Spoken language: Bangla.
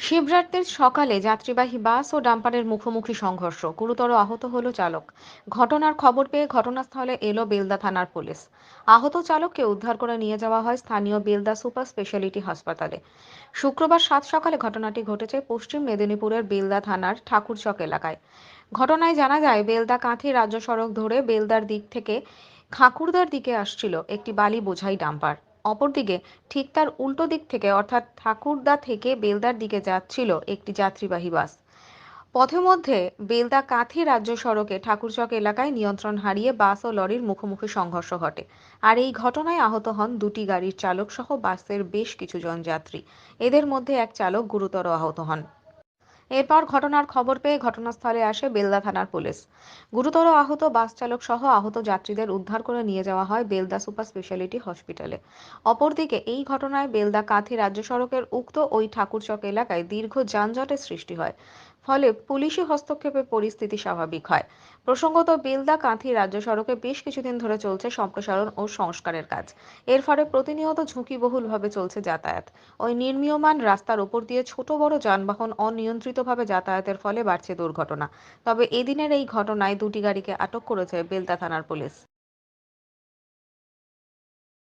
শিবরাত্রির সকালে যাত্রীবাহী বাস ও ডাম্পারের মুখোমুখি সংঘর্ষ। গুরুতর আহত হল চালক। ঘটনার খবর পেয়ে ঘটনাস্থলে এলো বেলদা থানার পুলিশ। আহত চালককে উদ্ধার করে নিয়ে যাওয়া হয় স্থানীয় বেলদা সুপার স্পেশালিটি হাসপাতালে। শুক্রবার সাত সকালে ঘটনাটি ঘটেছে পশ্চিম মেদিনীপুরের বেলদা থানার ঠাকুরচক এলাকায়। ঘটনায় জানা যায়, বেলদা কাঁথি রাজ্য সড়ক ধরে বেলদার দিক থেকে খাকুরদার দিকে আসছিল একটি বালি বোঝাই ডাম্পার। অপরদিকে ঠিক তার উল্টো দিক থেকে, অর্থাৎ ঠাকুরদা থেকে বেলদার দিকে যাচ্ছিল একটি যাত্রীবাহী বাস। পথেমধ্যে বেলদা কাঁথি রাজ্য সড়কে ঠাকুরচক এলাকায় নিয়ন্ত্রণ হারিয়ে বাস ও লরির মুখোমুখি সংঘর্ষ ঘটে। আর এই ঘটনায় আহত হন দুটি গাড়ির চালক সহ বাসের বেশ কিছু জন যাত্রী। এদের মধ্যে এক চালক গুরুতর আহত হন। এরপর ঘটনার খবর পেয়ে ঘটনাস্থলে আসে বেলদা থানার পুলিশ। গুরুতর আহত বাস চালক সহ আহত যাত্রীদের উদ্ধার করে নিয়ে যাওয়া হয় বেলদা সুপার স্পেশালিটি হসপিটালে। অপরদিকে এই ঘটনায় বেলদা কাঁথি রাজ্য সড়কের উক্ত ওই ঠাকুরচক এলাকায় দীর্ঘ যানজটের সৃষ্টি হয়। ফলে পুলিশি হস্তক্ষেপে পরিস্থিতি স্বাভাবিক হয়। প্রসঙ্গত বেলদা কাঁথি রাজ্য সড়কে বেশ কিছুদিন ধরে চলছে সম্প্রসারণ ও সংস্কারের কাজ। এর ফলে প্রতিনিয়ত ঝুঁকিবহুলভাবে চলছে যাতায়াত। ওই নির্মীয়মান রাস্তার ওপর দিয়ে ছোট বড় যানবাহন অনিয়ন্ত্রিতভাবে যাতায়াতের ফলে বাড়ছে দুর্ঘটনা। তবে এদিনের এই ঘটনায় দুটি গাড়িকে আটক করেছে বেলদা থানার পুলিশ।